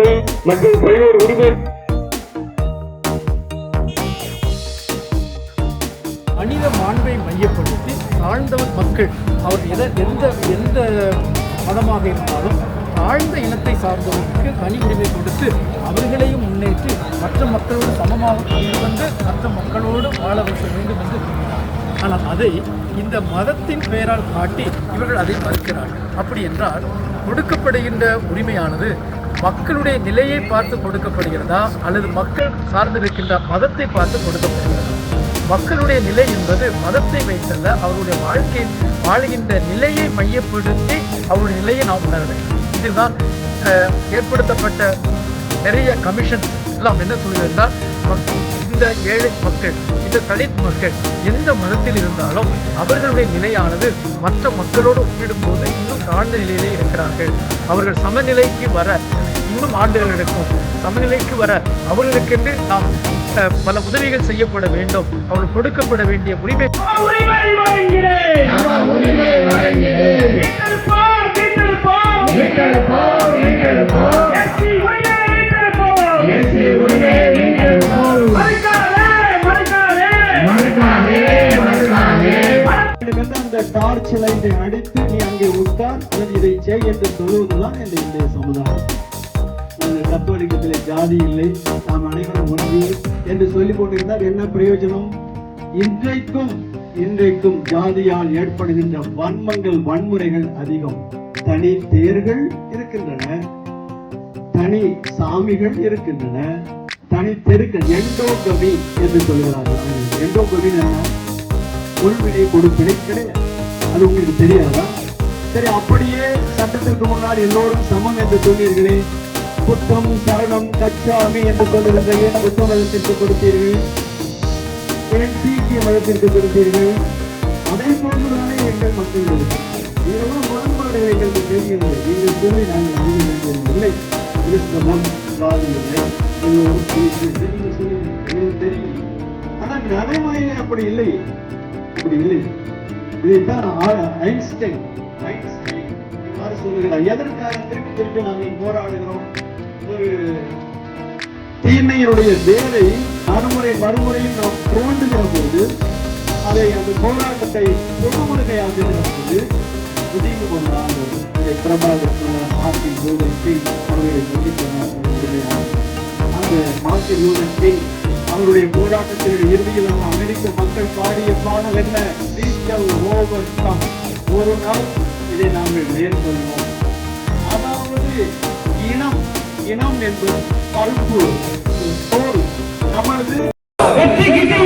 உரிமை மற்றும் பல்வேறு உரிமை மனித மாண்பை மையப்படுத்தி தாழ்ந்தவன் மக்கள் அவர் எதை எந்த எந்த மதமாக இருந்தாலும் தாழ்ந்த இனத்தை சார்ந்தவர்களுக்கு தனி உரிமை கொடுத்து அவர்களையும் முன்னேற்றி மற்ற மக்களோடு சமமாக கொண்டு வந்து மற்ற மக்களோடு வாழ வைக்க வேண்டும் என்று கூறினார். ஆனால் அதை இந்த மதத்தின் பெயரால் காட்டி இவர்கள் அதை மறுக்கிறார்கள். அப்படி என்றால் கொடுக்கப்படுகின்ற உரிமையானது மக்களுடைய நிலையை பார்த்து கொடுக்கப்படுகிறதா அல்லது மக்கள் சார்ந்திருக்கின்ற மதத்தை பார்த்து கொடுக்கப்படுகிறதா? மக்களுடைய நிலை என்பது மதத்தை வைத்தல்ல அவருடைய வாழ்க்கை வாழ்கின்ற நிலையை மையப்படுத்தி அவருடைய நிலையை நாம் உணர வேண்டும். இதுதான் ஏற்படுத்தப்பட்ட நிறைய கமிஷன் எல்லாம் என்ன சொல்லுவதென்றால் இந்த ஏழை மக்கள் இந்த தலித் மக்கள் எந்த மதத்தில் இருந்தாலும் அவர்களுடைய நிலையானது மற்ற மக்களோடு ஒப்பிடும்போது இன்னும் தாழ்ந்த நிலையிலே இருக்கிறார்கள். அவர்கள் சமநிலைக்கு வர இன்னும் ஆண்டுகள் எடுக்கும். சமநிலைக்கு வர அவர்களுக்கென்று நாம் பல உதவிகள் செய்யப்பட வேண்டும். அவர்கள் கொடுக்கப்பட வேண்டிய உரிமை உரிமை வேண்டும் டார்ச் லைட்டை அடித்து நீ அங்கே உட்கார். அல்லது இதை செய் என்று சொல்லுவதுதான் இந்த இந்திய சமுதாயம். நாங்கள் கத்தோலிக்கத்திலே ஜாதி இல்லை. நாம் அனைவரும் ஒன்று என்று சொல்லி கொண்டிருந்தால் என்ன பிரயோஜனம்? இன்றைக்கும் இன்றைக்கும் ஜாதியால் ஏற்படுகின்ற வன்மங்கள் வன்முறைகள் அதிகம். தனி தேர்கள் இருக்கின்றன. தனி சாமிகள் இருக்கின்றன. தனி தெருக்கள். எண்டோகமி என்று சொல்கிறார்கள் எண்டோகமி என்ன? உள்வினை கொடுப்பினை கிடையாது. அது உங்களுக்கு தெரியாதா? சரி அப்படியே சட்டத்திற்கு முன்னால் எல்லோரும் சமம் என்று சொன்னீர்களே. புத்தம் சரணம் கச்சாமி என்று சொல்லுகின்ற ஏன் புத்த மதத்திற்கு கொடுத்தீர்கள். ஏன் சீக்கிய மதத்திற்கு கொடுத்தீர்கள். அதே போன்றுதானே எங்கள் மக்கள். இதெல்லாம் முரண்பாடு எங்களுக்கு தெரியவில்லை நீங்கள் சொல்லி நாங்கள் அறிந்து வேண்டியதில்லை கிறிஸ்தவம் ஜாதி எல்லோரும் தெரியும். ஆனால் நடைமுறையிலே அப்படி இல்லை. அப்படி இல்லை. இதைத்தான் ஆ- ஐன்ஸ்டைன். ஐன்ஸ்டைன். இவ்வாறு சொல்லுகிறார். எதற்காக திருப்பி திருப்பி நாங்கள் போராடுகிறோம்? ஒரு தீமையினுடைய வேலை மறுமுறை மறுமுறையும் நாம் தோன்றுகிற போது அதை அந்த போராட்டத்தை பொதுமுறையாக்குகிற போது புதிய கொண்டார் இதை பிரபாக மார்ட்டின் லூதர் அவர்களை பற்றி அந்த மார்ட்டின் லூதர் அவருடைய போராட்டத்தின் இறுதியில் நம்ம அமெரிக்க மக்கள் பாடிய பாடல் என்ன? We shall overcome. ஒரு நாள் இதை நாங்கள் மேற்கொள்வோம் அதாவது இனம் இனம் என்பது பல்பு தோல் நமது வெற்றி கிட்டி